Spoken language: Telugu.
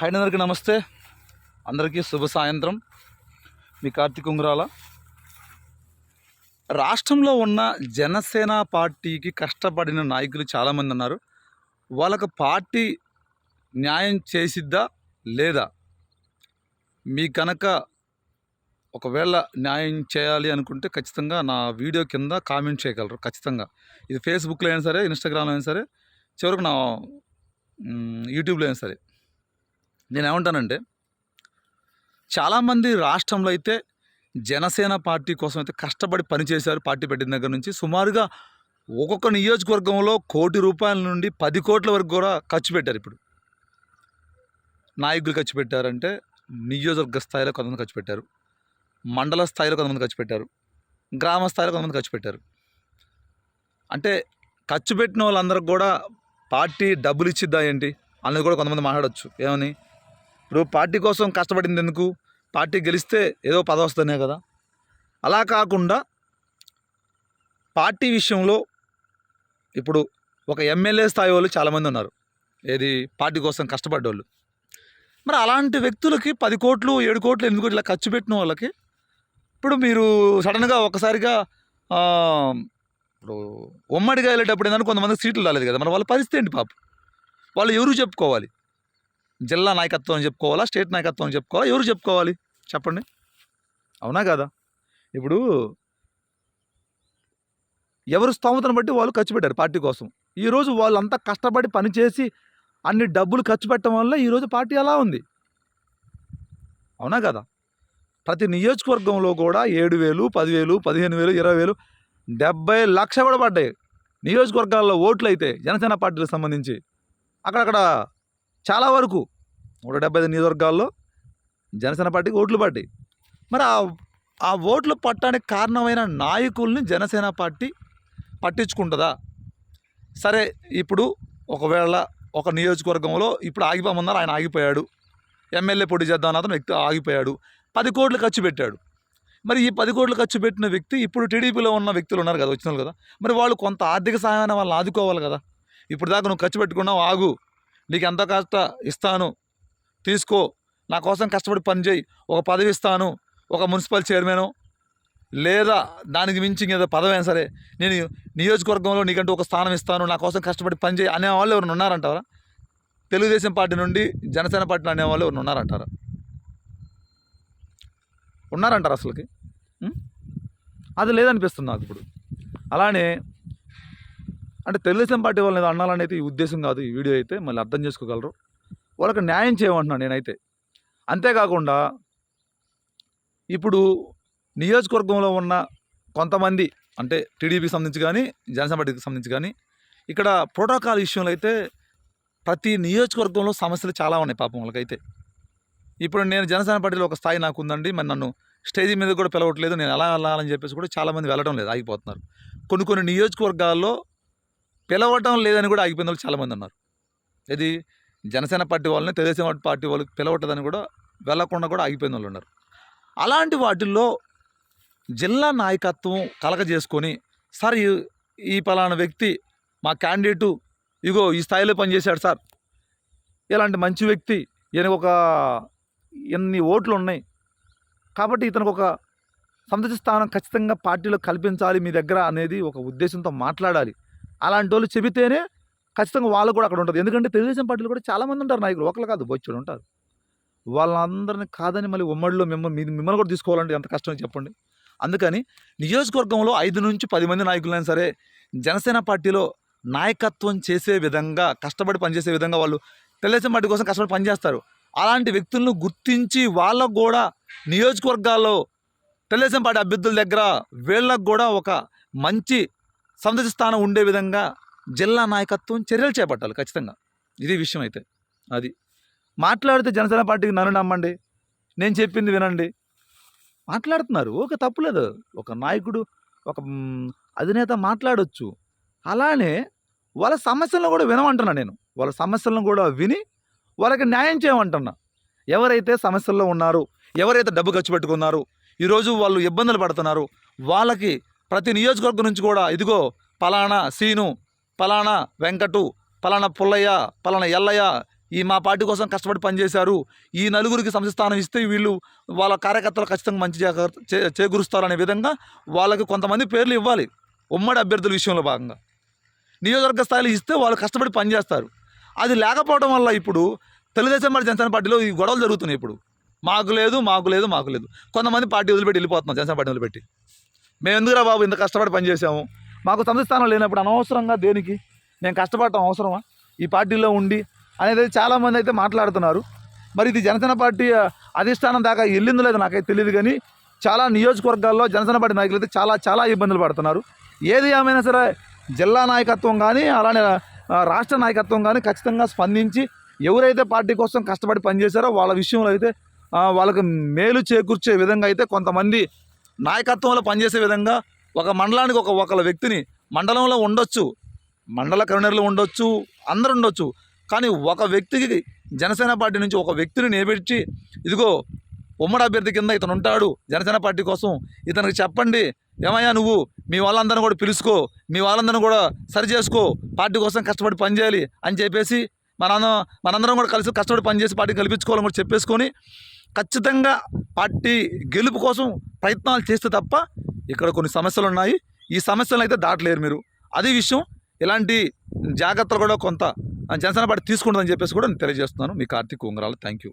హాయ్ అందరికీ నమస్తే. అందరికీ శుభ సాయంత్రం. మీ కార్తీక్ ఉంగరాల. రాష్ట్రంలో ఉన్న జనసేన పార్టీకి కష్టపడిన నాయకులు చాలామంది ఉన్నారు వాళ్ళకు పార్టీ న్యాయం చేసిద్దా లేదా? మీ కనుక ఒకవేళ న్యాయం చేయాలి అనుకుంటే ఖచ్చితంగా నా వీడియో కింద కామెంట్ చేయగలరు ఖచ్చితంగా. ఇది ఫేస్బుక్లో అయినా సరే ఇన్స్టాగ్రామ్లో అయినా సరే చివరికి నా యూట్యూబ్లో అయినా సరే. నేను ఏమంటానంటే చాలామంది రాష్ట్రంలో అయితే జనసేన పార్టీ కోసం అయితే కష్టపడి పనిచేశారు పార్టీ పెట్టిన దగ్గర నుంచి. సుమారుగా ఒక్కొక్క నియోజకవర్గంలో కోటి రూపాయల నుండి పది కోట్ల వరకు కూడా ఖర్చు పెట్టారు ఇప్పుడు. నాయకులు ఖర్చు పెట్టారంటే నియోజకవర్గ స్థాయిలో కొంతమంది ఖర్చు పెట్టారు. మండల స్థాయిలో కొంతమంది ఖర్చు పెట్టారు. గ్రామ స్థాయిలో కొంతమంది ఖర్చు పెట్టారు. అంటే ఖర్చు పెట్టిన వాళ్ళందరికి కూడా పార్టీ డబ్బులు ఇచ్చిద్దా ఏంటి? అన్నది కూడా కొంతమంది మాట్లాడొచ్చు. ఏమని? ఇప్పుడు పార్టీ కోసం కష్టపడింది ఎందుకు? పార్టీ గెలిస్తే ఏదో పదవి వస్తేనే కదా. అలా కాకుండా పార్టీ విషయంలో ఇప్పుడు ఒక ఎమ్మెల్యే స్థాయి వాళ్ళు చాలామంది ఉన్నారు. ఏది పార్టీ కోసం కష్టపడ్డోళ్ళు. మరి అలాంటి వ్యక్తులకి పది కోట్లు ఏడు కోట్లు ఎనిమిది కోట్లు ఇలా ఖర్చు పెట్టిన వాళ్ళకి ఇప్పుడు మీరు సడన్గా ఒకసారిగా ఇప్పుడు ఉమ్మడిగా వెళ్ళేటప్పుడు ఏంటంటే కొంతమంది సీట్లు రాలేదు కదా. మరి వాళ్ళ పరిస్థితి ఏంటి పాప? వాళ్ళు ఎవరు చెప్పుకోవాలి? జిల్లా నాయకత్వం అని చెప్పుకోవాలా స్టేట్ నాయకత్వం అని చెప్పుకోవాలా ఎవరు చెప్పుకోవాలి? చెప్పండి. అవునా కదా? ఇప్పుడు ఎవరు స్తోమతను బట్టి వాళ్ళు ఖర్చు పెట్టారు పార్టీ కోసం. ఈరోజు వాళ్ళంతా కష్టపడి పనిచేసి అన్ని డబ్బులు ఖర్చు పెట్టడం వల్ల ఈరోజు పార్టీ అలా ఉంది. అవునా కదా? ప్రతి నియోజకవర్గంలో కూడా ఏడు వేలు పదివేలు పదిహేను వేలు ఇరవై వేలు డెబ్బై లక్ష కూడా పడ్డాయి. నియోజకవర్గాల్లో ఓట్లు అయితే జనసేన పార్టీలకు సంబంధించి. అక్కడక్కడ చాలా వరకు నూట డెబ్బై ఐదు నియోజకవర్గాల్లో జనసేన పార్టీకి ఓట్లు పడ్డాయి. మరి ఆ ఆ ఓట్లు పట్టడానికి కారణమైన నాయకుల్ని జనసేన పార్టీ పట్టించుకుంటుందా? సరే ఇప్పుడు ఒకవేళ ఒక నియోజకవర్గంలో ఇప్పుడు ఆగిపోమన్నారు ఆయన ఆగిపోయాడు. ఎమ్మెల్యే పోటీ చేద్దాం అతను వ్యక్తి ఆగిపోయాడు. పది కోట్లు ఖర్చు పెట్టాడు. మరి ఈ పది కోట్లు ఖర్చు పెట్టిన వ్యక్తి ఇప్పుడు టీడీపీలో ఉన్న వ్యక్తులు ఉన్నారు కదా వచ్చిన కదా. మరి వాళ్ళు కొంత ఆర్థిక సహాయాన్ని వాళ్ళని ఆదుకోవాలి కదా. ఇప్పుడు దాకా నువ్వు ఖర్చు పెట్టుకున్నావు ఆగు. నీకు ఎంత కాస్త ఇస్తాను. తీసుకో. నా కోసం కష్టపడి పనిచేయి ఒక పదవి ఇస్తాను. ఒక మున్సిపల్ చైర్మను. లేదా దానికి మించి ఏదో పదవి అయినా సరే నేను నియోజకవర్గంలో నీకంటూ ఒక స్థానం ఇస్తాను. నా కోసం కష్టపడి పనిచేయి అనే వాళ్ళు ఎవరైనా ఉన్నారంటారా? తెలుగుదేశం పార్టీ నుండి జనసేన పార్టీ అనేవాళ్ళు ఎవరైనా ఉన్నారంటారా? ఉన్నారంటారు అసలుకి? అది లేదనిపిస్తుంది నాకు ఇప్పుడు. అలానే అంటే తెలుగుదేశం పార్టీ వాళ్ళని ఏదో అయితే ఈ ఉద్దేశం కాదు ఈ వీడియో అయితే మళ్ళీ అర్థం చేసుకోగలరు. వాళ్ళకి న్యాయం చేయమంటున్నాను నేనైతే. అంతేకాకుండా ఇప్పుడు నియోజకవర్గంలో ఉన్న కొంతమంది అంటే టీడీపీకి సంబంధించి కానీ జనసేన పార్టీకి సంబంధించి కానీ ఇక్కడ ప్రోటోకాల్ విషయంలో అయితే ప్రతి నియోజకవర్గంలో సమస్యలు చాలా ఉన్నాయి పాపం వాళ్ళకైతే. ఇప్పుడు నేను జనసేన పార్టీలో ఒక స్థాయి నాకు ఉందండి మరి నన్ను స్టేజ్ మీద కూడా పిలవట్లేదు నేను ఎలా వెళ్ళాలని చెప్పేసి కూడా చాలామంది వెళ్ళడం లేదు ఆగిపోతున్నారు. కొన్ని కొన్ని నియోజకవర్గాల్లో పిలవటం లేదని కూడా ఆగిపోయిన వాళ్ళు చాలామంది ఉన్నారు. ఇది జనసేన పార్టీ వాళ్ళని తెలుగుదేశం పార్టీ వాళ్ళు పిలవట్టదని కూడా వెళ్ళకుండా కూడా ఆగిపోయిన వాళ్ళు ఉన్నారు. అలాంటి వాటిల్లో జిల్లా నాయకత్వం కలగజేసుకొని సార్ ఈ ఈ పలానా వ్యక్తి మా క్యాండిడేటు ఇగో ఈ స్థాయిలో పనిచేశాడు సార్. ఇలాంటి మంచి వ్యక్తి ఈయనకు ఒక ఎన్ని ఓట్లు ఉన్నాయి. కాబట్టి ఇతనికి ఒక సంతృప్తి స్థానం ఖచ్చితంగా పార్టీలో కల్పించాలి మీ దగ్గర అనేది ఒక ఉద్దేశంతో మాట్లాడాలి. అలాంటి వాళ్ళు చెబితేనే ఖచ్చితంగా వాళ్ళు కూడా అక్కడ ఉంటుంది ఎందుకంటే తెలుగుదేశం పార్టీలో కూడా చాలామంది ఉంటారు నాయకులు. ఒకరు కాదు బొచ్చుడు ఉంటారు. వాళ్ళందరిని కాదని మళ్ళీ ఉమ్మడిలో మిమ్మల్ని మీ- మిమ్మల్ని కూడా తీసుకోవాలంటే ఎంత కష్టం చెప్పండి. అందుకని నియోజకవర్గంలో ఐదు నుంచి పది మంది నాయకులైనా సరే జనసేన పార్టీలో నాయకత్వం చేసే విధంగా కష్టపడి పనిచేసే విధంగా వాళ్ళు తెలుగుదేశం పార్టీ కోసం కష్టపడి పనిచేస్తారు. అలాంటి వ్యక్తులను గుర్తించి వాళ్ళకు కూడా నియోజకవర్గాల్లో తెలుగుదేశం పార్టీ అభ్యర్థుల దగ్గర వీళ్ళకు కూడా ఒక మంచి సందర్శ స్థానం ఉండే విధంగా జిల్లా నాయకత్వం చర్యలు చేపట్టాలి ఖచ్చితంగా. ఇది విషయం అయితే. అది. మాట్లాడితే జనసేన పార్టీకి నన్ను నమ్మండి నేను చెప్పింది వినండి. మాట్లాడుతున్నారు. ఓకే తప్పులేదు. ఒక నాయకుడు ఒక అధినేత మాట్లాడొచ్చు. అలానే వాళ్ళ సమస్యలను కూడా వినమంటున్నా నేను. వాళ్ళ సమస్యలను కూడా విని వాళ్ళకి న్యాయం చేయమంటున్నా. ఎవరైతే సమస్యల్లో ఉన్నారు ఎవరైతే డబ్బు ఖర్చు పెట్టుకున్నారు ఈరోజు వాళ్ళు ఇబ్బందులు పడుతున్నారు వాళ్ళకి ప్రతి నియోజకవర్గం నుంచి కూడా ఇదిగో పలానా సీను పలానా వెంకటు పలానా పుల్లయ్య పలానా ఎల్లయ్య ఈ మా పార్టీ కోసం కష్టపడి పనిచేశారు. ఈ నలుగురికి సంస్థానం స్థానం ఇస్తే వీళ్ళు వాళ్ళ కార్యకర్తలు ఖచ్చితంగా మంచి జాగ్రత్త చే చేకూరుస్తారు అనే విధంగా వాళ్ళకి కొంతమంది పేర్లు ఇవ్వాలి. ఉమ్మడి అభ్యర్థుల విషయంలో భాగంగా. నియోజకవర్గ స్థాయిలో ఇస్తే వాళ్ళు కష్టపడి పనిచేస్తారు. అది లేకపోవడం వల్ల ఇప్పుడు తెలుగుదేశం పార్టీ జనసేన పార్టీలో ఈ గొడవలు జరుగుతున్నాయి ఇప్పుడు. మాకు లేదు మాకు లేదు మాకు లేదు. కొంతమంది పార్టీ వదిలిపెట్టి వెళ్ళిపోతున్నాం జనసేన పార్టీ వదిలిపెట్టి. మేము ఎందుకురా బాబు ఇంత కష్టపడి పనిచేసాము మాకు సంస్థ స్థానం లేనప్పుడు అనవసరంగా దేనికి? నేను కష్టపడటం అవసరమా? ఈ పార్టీలో ఉండి అనేది చాలామంది అయితే మాట్లాడుతున్నారు. మరి ఇది జనసేన పార్టీ అధిష్టానం దాకా వెళ్ళిందో లేదో నాకైతే తెలియదు కానీ చాలా నియోజకవర్గాల్లో జనసేన పార్టీ నాయకులు అయితే చాలా చాలా ఇబ్బందులు పడుతున్నారు. ఏది ఏమైనా సరే జిల్లా నాయకత్వం కానీ అలానే రాష్ట్ర నాయకత్వం కానీ ఖచ్చితంగా స్పందించి ఎవరైతే పార్టీ కోసం కష్టపడి పనిచేశారో వాళ్ళ విషయంలో అయితే వాళ్ళకి మేలు చేకూర్చే విధంగా అయితే కొంతమంది నాయకత్వంలో పనిచేసే విధంగా ఒక మండలానికి ఒక ఒకళ్ళ వ్యక్తిని మండలంలో ఉండొచ్చు మండల కన్వీనర్లు ఉండొచ్చు అందరు ఉండొచ్చు. కానీ ఒక వ్యక్తికి జనసేన పార్టీ నుంచి ఒక వ్యక్తిని నిలబెట్టి ఇదిగో ఉమ్మడి అభ్యర్థి కింద ఇతను ఉంటాడు జనసేన పార్టీ కోసం ఇతనికి చెప్పండి ఏమయ్యా నువ్వు మీ వాళ్ళందరిని కూడా పిలుచుకో మీ వాళ్ళందరిని కూడా సరి చేసుకో పార్టీ కోసం కష్టపడి పనిచేయాలి అని చెప్పేసి మన మనందరం కూడా కలిసి కష్టపడి పనిచేసి పార్టీ కల్పించుకోవాలని కూడా చెప్పేసుకొని ఖచ్చితంగా పార్టీ గెలుపు కోసం ప్రయత్నాలు చేస్తే తప్ప ఇక్కడ కొన్ని సమస్యలు ఉన్నాయి ఈ సమస్యలను అయితే దాటలేరు మీరు. అదే విషయం ఇలాంటి జాగ్రత్తలు కూడా కొంత జనసేన పార్టీ తీసుకుంటుందని చెప్పేసి కూడా నేను తెలియజేస్తున్నాను. మీ కార్తీక్ ఉంగరాలు. Thank you